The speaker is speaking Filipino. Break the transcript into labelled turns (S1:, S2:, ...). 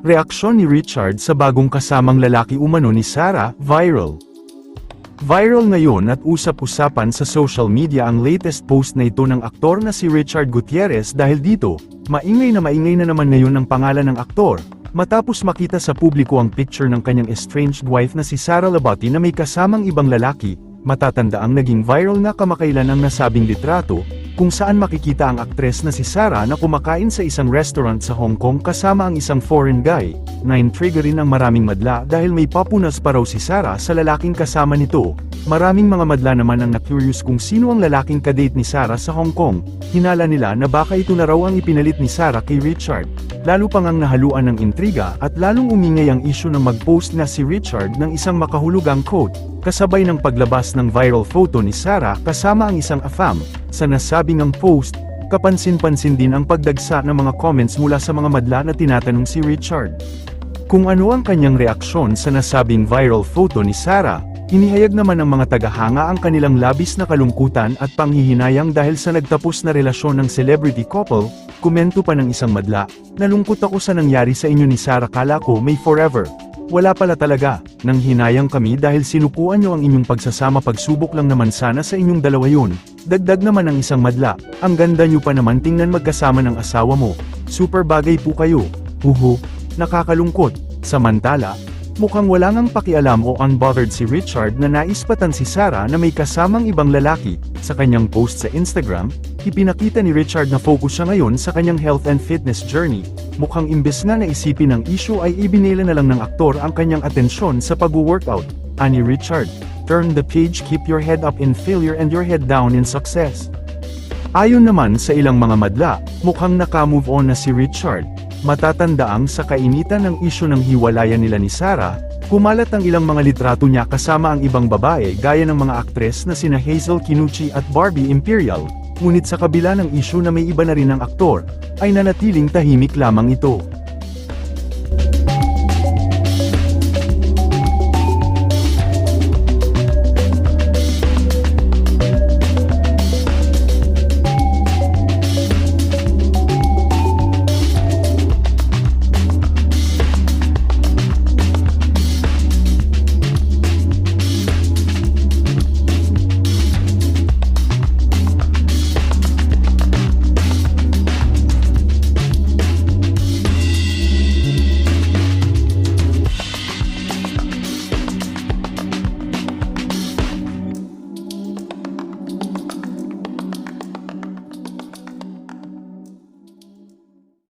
S1: Reaksyon ni Richard sa bagong kasamang lalaki umano ni Sarah, viral. Viral ngayon at usap-usapan sa social media ang latest post na ito ng aktor na si Richard Gutierrez dahil dito, maingay na maingay na naman ngayon ang pangalan ng aktor, matapos makita sa publiko ang picture ng kanyang estranged wife na si Sarah Labati na may kasamang ibang lalaki, matatanda ang naging viral nga kamakailan ang nasabing litrato, kung saan makikita ang aktres na si Sarah na kumakain sa isang restaurant sa Hong Kong kasama ang isang foreign guy, na intriga rin ang maraming madla dahil may papunas pa raw si Sarah sa lalaking kasama nito. Maraming mga madla naman ang na-curious kung sino ang lalaking kadate ni Sarah sa Hong Kong. Hinala nila na baka ito na raw ang ipinalit ni Sarah kay Richard. Lalo pang ang nahaluan ng intriga at lalong umingay ang issue ng mag-post na si Richard ng isang makahulugang quote, kasabay ng paglabas ng viral photo ni Sarah kasama ang isang afam. Sa nasabing ang post, kapansin-pansin din ang pagdagsa ng mga comments mula sa mga madla na tinatanong si Richard. Kung ano ang kanyang reaksyon sa nasabing viral photo ni Sarah, inihayag naman ng mga tagahanga ang kanilang labis na kalungkutan at panghihinayang dahil sa nagtapos na relasyon ng celebrity couple, komento pa ng isang madla, nalungkot ako sa nangyari sa inyo ni Sarah kala ko may forever. Wala pala talaga, nang hinayang kami dahil sinukuan nyo ang inyong pagsasama pagsubok lang naman sana sa inyong dalawa yun. Dagdag naman ng isang madla, ang ganda nyo pa naman tingnan magkasama ng asawa mo. Super bagay po kayo. Huhu, nakakalungkot. Samantala, mukhang wala ngang pakialam o unbothered si Richard na naispatan si Sarah na may kasamang ibang lalaki. Sa kanyang post sa Instagram, ipinakita ni Richard na focus siya ngayon sa kanyang health and fitness journey. Mukhang imbes na naisipin ang issue ay ibinila na lang ng aktor ang kanyang atensyon sa pag-workout. Ani Richard, turn the page keep your head up in failure and your head down in success. Ayon naman sa ilang mga madla, mukhang naka-move on na si Richard. Matatandaang sa kainitan ng isyu ng hiwalayan nila ni Sarah, kumalat ang ilang mga litrato niya kasama ang ibang babae gaya ng mga aktres na sina Hazel Kinuchi at Barbie Imperial, ngunit sa kabila ng isyu na may iba na rin ang aktor, ay nanatiling tahimik lamang ito.